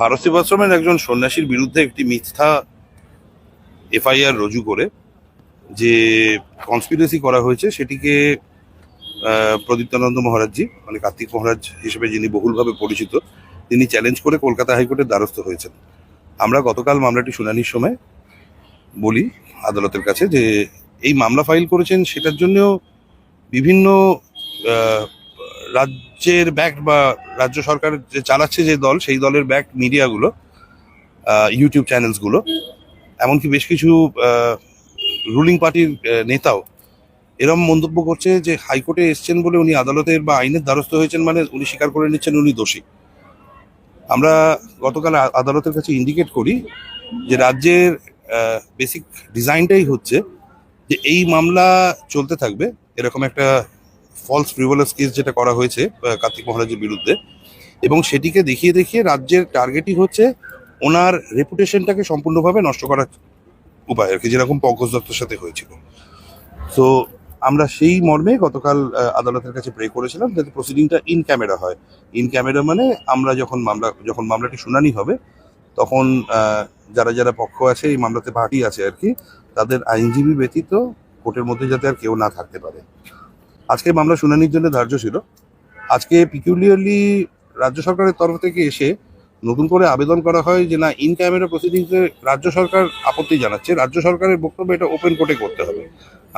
ভারত সেবাশ্রমের একজন সন্ন্যাসীর বিরুদ্ধে একটি মিথ্যা এফআইআর রুজু করে, যে কনস্পিরেসি করা হয়েছে, সেটিকে প্রদীপ্তানন্দ মহারাজজি মানে কার্তিক মহারাজ হিসেবে যিনি বহুলভাবে পরিচিত, তিনি চ্যালেঞ্জ করে কলকাতা হাইকোর্টের দ্বারস্থ হয়েছেন। আমরা গতকাল মামলাটি শুনানির সময় বলি আদালতের কাছে যে, এই মামলা ফাইল করেছেন, সেটার জন্যও বিভিন্ন রাজ্যের ব্যাক বা রাজ্য সরকার যে চালাচ্ছে যে দল, সেই দলের ব্যাক মিডিয়াগুলো ইউটিউব চ্যানেলসগুলো এমনকি বেশ কিছু রুলিং পার্টির নেতাও এরম মন্তব্য করছে যে হাইকোর্টে এসছেন বলে উনি আদালতের বা আইনের দ্বারস্থ হয়েছেন মানে উনি স্বীকার করে নিচ্ছেন, উনি দোষী। আমরা গতকাল আদালতের কাছে ইন্ডিকেট করি যে রাজ্যের বেসিক ডিজাইনটাই হচ্ছে যে এই মামলা চলতে থাকবে, এরকম একটা ফলস ফ্রিভোলাস কেস যেটা করা হয়েছে কার্তিক মহারাজের বিরুদ্ধে। এবং সেটিকে দেখিয়ে দেখিয়ে রাজ্যের টার্গেটই হচ্ছে ওনার রেপুটেশনটাকে সম্পূর্ণভাবে নষ্ট করার উপায় আর কি, যেরকম পঙ্কজ দত্তের সাথে হয়েছিল। তো আমরা সেই মর্মে গতকাল আদালতের কাছে প্রে করেছিলাম যাতে প্রসিডিংটা ইন ক্যামেরা হয়। ইন ক্যামেরা মানে আমরা যখন মামলা, যখন মামলাটি শুনানি হবে, তখন যারা যারা পক্ষ আছে, এই মামলাতে পার্টি আছে আর কি, তাদের আইনজীবী ব্যতীত কোর্টের মধ্যে যাতে আর কেউ না থাকতে পারে। আজকে মামলা শুনানির জন্য ধার্য ছিল। আজকে পিকুলিয়ারলি রাজ্য সরকারের তরফ থেকে এসে নতুন করে আবেদন করা হয় যে না ইন ক্যামেরা প্রসিডিংসে রাজ্য সরকার আপত্তি জানাচ্ছে। রাজ্য সরকারের বক্তব্য এটা ওপেন কোর্টে করতে হবে।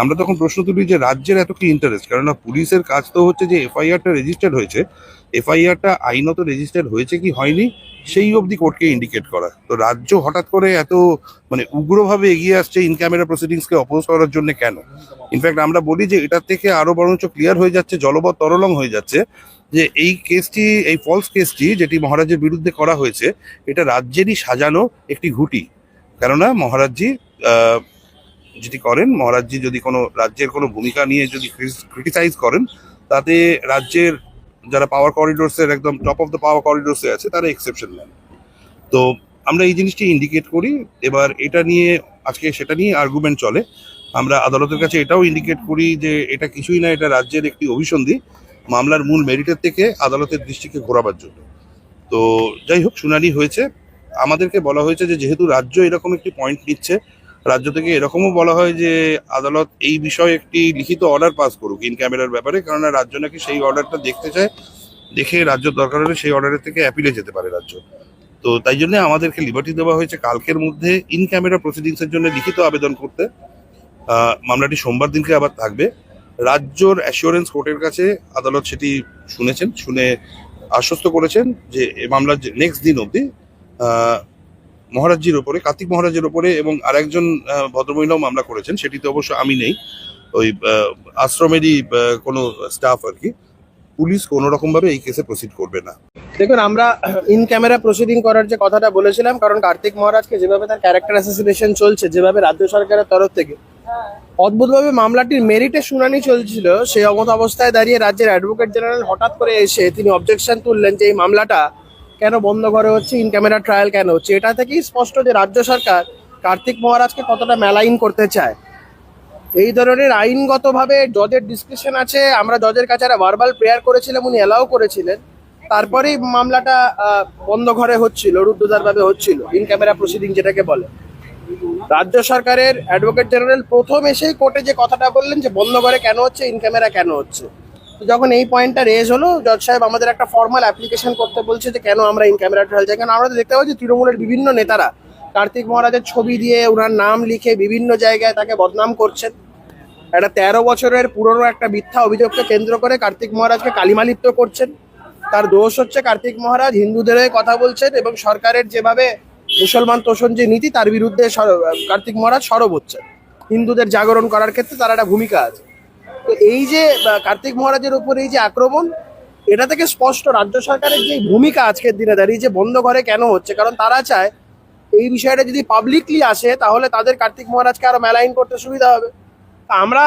আমরা তখন প্রশ্ন তুলি যে রাজ্যের এত কি ইন্টারেস্ট কেননা পুলিশের কাজ তো হচ্ছে যে এফআইআরটা রেজিস্টার্ড হয়েছে। এফআইআরটা আইনত রেজিস্টার্ড হয়েছে কি হয়নি? সেই অবধি কোর্টকে ইন্ডিকেট করা। তো রাজ্য হঠাৎ করে এত মানে উগ্রভাবে এগিয়ে আসছে ইন ক্যামেরা প্রসিডিংসকে অপোজ করার জন্য কেন? ইনফ্যাক্ট আমরা বলি যে এটার থেকে আরও বরঞ্চ ক্লিয়ার হয়ে যাচ্ছে, জলবৎ তরলং হয়ে যাচ্ছে যে এই কেসটি এই ফলস কেসটি যেটি মহারাজের বিরুদ্ধে করা হয়েছে, এটা রাজ্যেরই সাজানো একটি ঘুটি। কেননা মহারাজজি যেটি করেন, মহারাজজি যদি কোনো রাজ্যের কোনো ভূমিকা নিয়ে যদি ক্রিটিসাইজ করেন, তাতে রাজ্যের যারা পাওয়ার করিডোরসের একদম টপ অফ দ্য পাওয়ার করিডোরসে আছে, তারা এক্সেপশন নেন। তো আমরা এই জিনিসটি ইন্ডিকেট করি। এবার এটা নিয়ে, আজকে সেটা নিয়ে আর্গুমেন্ট চলে। আমরা আদালতের কাছে এটাও ইন্ডিকেট করি যে এটা কিছুই না, এটা রাজ্যের একটি অভিসন্ধি। মামলার মূল মেরিটের থেকে আদালতের দৃষ্টিকে ঘোরাবার জন্য। তো যাই হোক, শুনানি হয়েছে। আমাদেরকে বলা হয়েছে যে যেহেতু রাজ্য এরকম একটি পয়েন্ট নিচ্ছে রাজ্য থেকে এরকমও বলা হয় যে আদালত এই বিষয়ে একটি লিখিত অর্ডার পাস করুক ইন ক্যামেরার ব্যাপারে, কেননা রাজ্য নাকি সেই অর্ডারটা দেখতে চায়, দেখে রাজ্য দরকার হলে সেই অর্ডারের থেকে অ্যাপিলে যেতে পারে রাজ্য। তো তাই জন্য আমাদেরকে লিবার্টি দেওয়া হয়েছে কালকের মধ্যে ইন ক্যামেরা প্রসিডিংসের জন্য লিখিত আবেদন করতে। মামলাটি সোমবার দিনকে আবার থাকবে। রাজ্যর অ্যাসিওরেন্স কোর্টের কাছে আদালত সেটি শুনেছেন, শুনে আশ্বস্ত করেছেন যে মামলার নেক্সট দিন অবধি মহারাজজির ওপরে কার্তিক মহারাজের ওপরে এবং আরেকজন ভদ্রমহিলাও মামলা করেছেন, সেটিতে অবশ্য আমি নেই। ওই আশ্রমেরই কোনো স্টাফ আর কি। পুলিশ কোনো রকমভাবে এই কেসে প্রসিড করবে না। দেখুন, আমরা ইন ক্যামেরা প্রসিডিং করার যে কথাটা বলেছিলাম, কারণ কার্তিক মহারাজকে যেভাবে তার ক্যারেক্টার অ্যাসোসিয়েশন চলছে, যেভাবে রাজ্য সরকারের তরফ থেকে, অদ্ভুতভাবে মামলাটির মেরিটে শুনানি চলছিল, সেই অমত অবস্থায় দাঁড়িয়ে রাজ্যের অ্যাডভোকেট জেনারেল হঠাৎ করে এসে তিনি অবজেকশন তুললেন যে এই মামলাটা কেন বন্ধ করে হচ্ছে ইন ক্যামেরা ট্রায়াল কেন হচ্ছে? এটা থেকেই স্পষ্ট যে রাজ্য সরকার কার্তিক মহারাজকে কতটা মেলাইন করতে চায়। এই ধরনের আইনগতভাবে জজের ডিসক্রিপশন আছে, আমরা জজের কাছে একটা ভার্বাল প্রেয়ার করেছিলাম, উনি অ্যালাউ করেছিলেন। তারপরেই মামলাটা বন্ধ ঘরে হচ্ছিল, রুদ্ধদ্বারভাবে হচ্ছিল ইন ক্যামেরা প্রসিডিং যেটাকে বলে। রাজ্য সরকারের অ্যাডভোকেট জেনারেল প্রথম এসেই কোর্টে যে কথাটা বললেন যে বন্ধ ঘরে কেন হচ্ছে ইন ক্যামেরা কেন হচ্ছে? তো যখন এই পয়েন্টটা রেজ হলো, জজ সাহেব আমাদের একটা ফর্মাল অ্যাপ্লিকেশন করতে বলছে যে কেন আমরা ইন ক্যামেরা ট্রায়াল চাই কারণ আমরা তো দেখতে পাচ্ছি তৃণমূলের বিভিন্ন নেতারা, কার্তিক মহারাজের ছবি দিয়ে ওনার নাম লিখে বিভিন্ন জায়গায় তাকে বদনাম করছেন একটা তেরো বছরের পুরনো একটা মিথ্যা অভিযোগকে কেন্দ্র করে কার্তিক মহারাজকে কালিমালিপ্ত করছেন। তার দোষ হচ্ছে কার্তিক মহারাজ হিন্দুদের কথা বলছেন এবং সরকারের যেভাবে মুসলমান তোষণ যে নীতি, তার বিরুদ্ধে কার্তিক মহারাজ সরব হচ্ছেন। হিন্দুদের জাগরণ করার ক্ষেত্রে তার একটা ভূমিকা আছে। তো এই যে কার্তিক মহারাজের উপর এই যে আক্রমণ, এটা থেকে স্পষ্ট রাজ্য সরকারের যে ভূমিকা আজকের দিনে দাঁড়িয়ে যে বন্ধ ঘরে কেন হচ্ছে? কারণ তারা চায় এই বিষয়টা যদি পাবলিকলি আসে, তাহলে তাদের কার্তিক মহারাজকে আরও মেলাইন করতে সুবিধা হবে। আমরা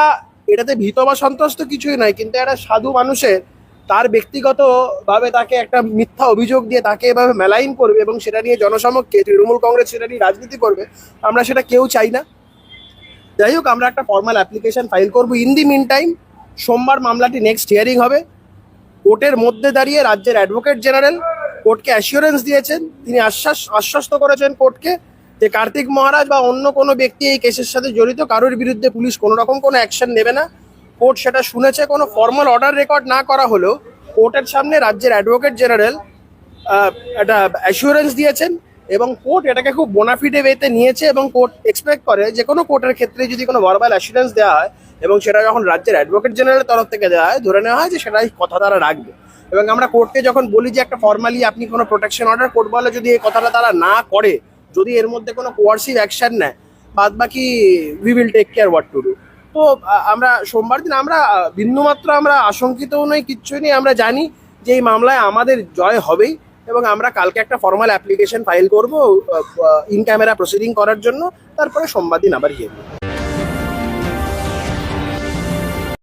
এটাতে ভীত বা সন্ত্রস্ত কিছুই নয়, কিন্তু একটা সাধু মানুষের তার ব্যক্তিগত ভাবে তাকে একটা মিথ্যা অভিযোগ দিয়ে তাকে এভাবে মেলাইন করবে এবং সেটা নিয়ে জনসমক্ষে তৃণমূল কংগ্রেস, সেটা নিয়ে রাজনীতি করবে, আমরা সেটা কেউ চাই না। যাই হোক, আমরা একটা ফর্মাল অ্যাপ্লিকেশন ফাইল করব। ইন দি মিন টাইম সোমবার মামলাটি নেক্সট হিয়ারিং হবে। কোর্টের মধ্যে দাঁড়িয়ে রাজ্যের অ্যাডভোকেট জেনারেল কোর্টকে অ্যাসিওরেন্স দিয়েছেন। তিনি আশ্বাস, আশ্বস্ত করেছেন কোর্টকে যে কার্তিক মহারাজ বা অন্য কোনো ব্যক্তি এই কেসের সাথে জড়িত, কারোর বিরুদ্ধে পুলিশ কোনো রকম কোনো অ্যাকশন নেবে না। কোর্ট সেটা শুনেছে, কোনো ফর্মাল অর্ডার রেকর্ড না করা হলেও কোর্টের সামনে রাজ্যের অ্যাডভোকেট জেনারেল একটা অ্যাসিওরেন্স দিয়েছেন। এবং কোর্ট এটাকে খুব বোনাফিডে ওয়েতে নিয়েছে এবং কোর্ট এক্সপেক্ট করে যে কোনো কোর্টের ক্ষেত্রে যদি কোনো ভার্বাল অ্যাসিওরেন্স দেওয়া হয় এবং সেটা যখন রাজ্যের অ্যাডভোকেট জেনারেলের তরফ থেকে দেওয়া হয়, ধরে নেওয়া হয় যে সেটাই কথা তারা রাখবে। এবং আমরা কোর্টকে যখন বলি যে একটা ফর্মালি আপনি কোনো প্রোটেকশন অর্ডার কোর্ট বলে যদি এই কথাটা তারা না করে, যদি এর মধ্যে কোনো কোয়ার্সিভ অ্যাকশন নেয়, বাদ বাকি we will take care what to do তো আমরা সোমবার দিন আমরা বিন্দুমাত্র আমরা আশঙ্কিতও নই কিচ্ছুই নেই, আমরা জানি যে এই মামলায় আমাদের জয় হবেই। এবং আমরা কালকে একটা ফর্মাল অ্যাপ্লিকেশন ফাইল করব ইন ক্যামেরা প্রসিডিং করার জন্য, তারপরে সোমবার দিন আবার হিয়ারিং